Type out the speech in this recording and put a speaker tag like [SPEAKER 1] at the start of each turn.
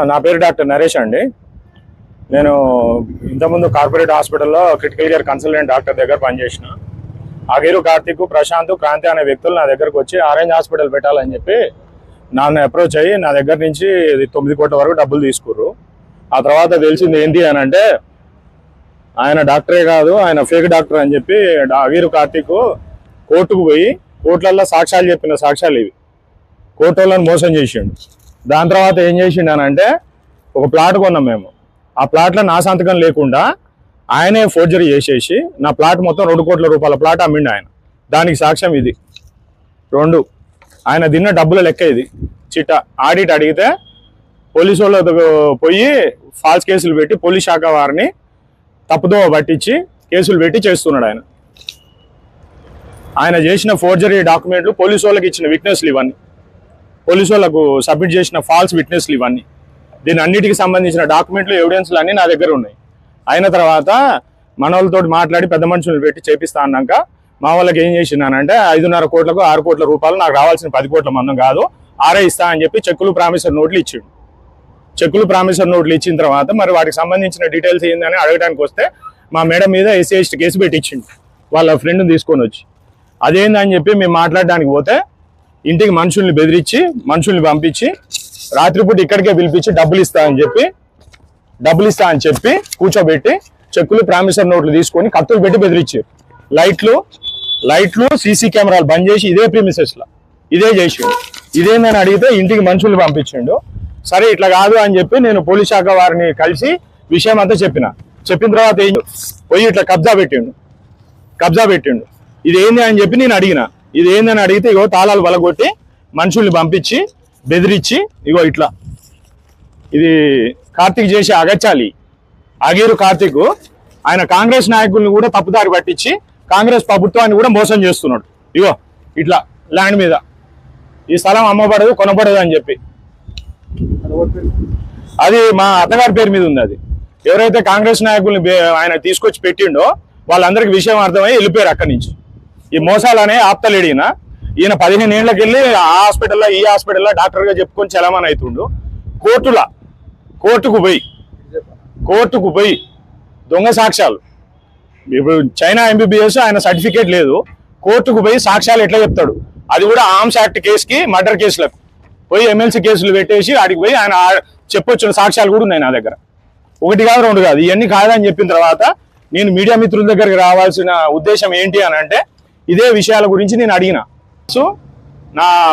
[SPEAKER 1] నా పేరు డాక్టర్ నరేష్ అండి. నేను ఇంతకుముందు కార్పొరేట్ హాస్పిటల్లో క్రిటికల్ కేర్ కన్సల్టెంట్ డాక్టర్ దగ్గర పనిచేసిన. అగిరు కార్తిక్ ప్రశాంత్ క్రాంతి అనే వ్యక్తులు నా దగ్గరకు వచ్చి ఆరెంజ్ హాస్పిటల్ పెట్టాలని చెప్పి నన్ను అప్రోచ్ అయ్యి నా దగ్గర నుంచి తొమ్మిది కోట్ల వరకు డబ్బులు తీసుకుర్రు. ఆ తర్వాత తెలిసింది ఏంటి అని అంటే ఆయన డాక్టరే కాదు ఆయన ఫేక్ డాక్టర్ అని చెప్పి డా- అగిరు కార్తిక్ కోర్టుకు పోయి కోర్టులలో సాక్ష్యాలు చెప్పిన సాక్ష్యాలు ఇవి. కోర్టు వాళ్ళని మోసం చేసిండు. దాని తర్వాత ఏం చేసిండానంటే ఒక ప్లాట్ కొన్నాం మేము. ఆ ప్లాట్లో నా సంతకం లేకుండా ఆయనే ఫోర్జరీ చేసేసి నా ప్లాట్ మొత్తం రెండు కోట్ల రూపాయల ప్లాట్ అమ్మిండు ఆయన. దానికి సాక్ష్యం ఇది. రెండు ఆయన తిన్న డబ్బుల లెక్క ఇది. చిట్ట ఆడిట్ అడిగితే పోలీసు వాళ్ళతో పోయి ఫాల్స్ కేసులు పెట్టి పోలీస్ శాఖ వారిని తప్పుదోవ పట్టించి కేసులు పెట్టి చేస్తున్నాడు ఆయన. ఆయన చేసిన ఫోర్జరీ డాక్యుమెంట్లు పోలీసు వాళ్ళకి ఇచ్చిన విట్నెస్లు ఇవన్నీ. పోలీసు వాళ్ళకు సబ్మిట్ చేసిన ఫాల్స్ విట్నెస్లు ఇవన్నీ. దీని అన్నిటికి సంబంధించిన డాక్యుమెంట్లు ఎవిడెన్స్లు అన్నీ నా దగ్గర ఉన్నాయి. అయిన తర్వాత మన మాట్లాడి పెద్ద మనుషులు పెట్టి చేపిస్తా అన్నాక మా వాళ్ళకి ఏం చేసినానంటే ఐదున్నర కోట్లకు ఆరు కోట్ల రూపాయలు నాకు రావాల్సిన పది కోట్ల మందం కాదు ఆరే ఇస్తా అని చెప్పి చెక్కులు ప్రామిసర్ నోట్లు ఇచ్చిండు. చెక్కులు ప్రామిసర్ నోట్లు ఇచ్చిన తర్వాత మరి వాటికి సంబంధించిన డీటెయిల్స్ ఏందని అడగడానికి వస్తే మా మేడం మీద ఎస్సీ కేసు పెట్టించిండు. వాళ్ళ ఫ్రెండ్ని తీసుకొని వచ్చి. అదేందని చెప్పి మేము మాట్లాడడానికి పోతే ఇంటికి మనుషుల్ని బెదిరించి మనుషుల్ని పంపించి రాత్రిపూట ఇక్కడికే పిలిపించి డబ్బులు ఇస్తా అని చెప్పి డబ్బులు ఇస్తా అని చెప్పి కూర్చోబెట్టి చెక్కులు ప్రామిసర్ నోట్లు తీసుకొని కత్తులు పెట్టి బెదిరించారు. లైట్లు లైట్లు సీసీ కెమెరాలు బంద్ చేసి ఇదే ప్రీమిసెస్లో ఇదే చేసిండు. ఇదేందని అడిగితే ఇంటికి మనుషుల్ని పంపించిండు. సరే ఇట్లా కాదు అని చెప్పి నేను పోలీస్ శాఖ వారిని కలిసి విషయం అంతా చెప్పిన. చెప్పిన తర్వాత ఏం పోయి ఇట్లా కబ్జా పెట్టిండు. కబ్జా పెట్టిండు. ఇది ఏంది అని చెప్పి నేను అడిగిన. ఇది ఏందని అడిగితే ఇగో తాళాలు బలగొట్టి మనుషుల్ని పంపించి బెదిరించి ఇగో ఇట్లా. ఇది కార్తీక్ చేసే అగచ్చాలి అగీరు కార్తీక్ ఆయన కాంగ్రెస్ నాయకుల్ని కూడా తప్పుదారి పట్టించి కాంగ్రెస్ ప్రభుత్వాన్ని కూడా మోసం చేస్తున్నాడు. ఇగో ఇట్లా ల్యాండ్ మీద. ఈ స్థలం అమ్మబడదు కొనబడదు అని చెప్పి. అది మా అత్తగారి పేరు మీద ఉంది అది. ఎవరైతే కాంగ్రెస్ నాయకుల్ని ఆయన తీసుకొచ్చి పెట్టిండో వాళ్ళందరికీ విషయం అర్థమై వెళ్ళిపోయారు అక్కడి నుంచి. ఈ మోసాలనే ఆప్తలేడు ఈయన ఈయన పదిహేను ఏళ్ళకి వెళ్ళి ఆ హాస్పిటల్లో ఈ హాస్పిటల్లో డాక్టర్గా చెప్పుకొని చలామణి అవుతుండు కోర్టుల కోర్టుకు పోయి కోర్టుకు పోయి దొంగ సాక్ష్యాలు. ఇప్పుడు చైనా ఎంబీబీఎస్ ఆయన సర్టిఫికేట్ లేదు. కోర్టుకు పోయి సాక్ష్యాలు ఎట్లా చెప్తాడు? అది కూడా ఆర్మ్స్ యాక్ట్ కేసుకి మర్డర్ కేసులకు. పోయి ఎమ్మెల్సీ కేసులు పెట్టేసి ఆడికి పోయి ఆయన చెప్పొచ్చిన సాక్ష్యాలు కూడా ఉన్నాయి నా దగ్గర. ఒకటి కాదు రెండు కాదు. ఇవన్నీ కాదని చెప్పిన తర్వాత నేను మీడియా మిత్రుల దగ్గరికి రావాల్సిన ఉద్దేశం ఏంటి అని అంటే ఇదే విషయాల గురించి నేను అడిగిన. సో నా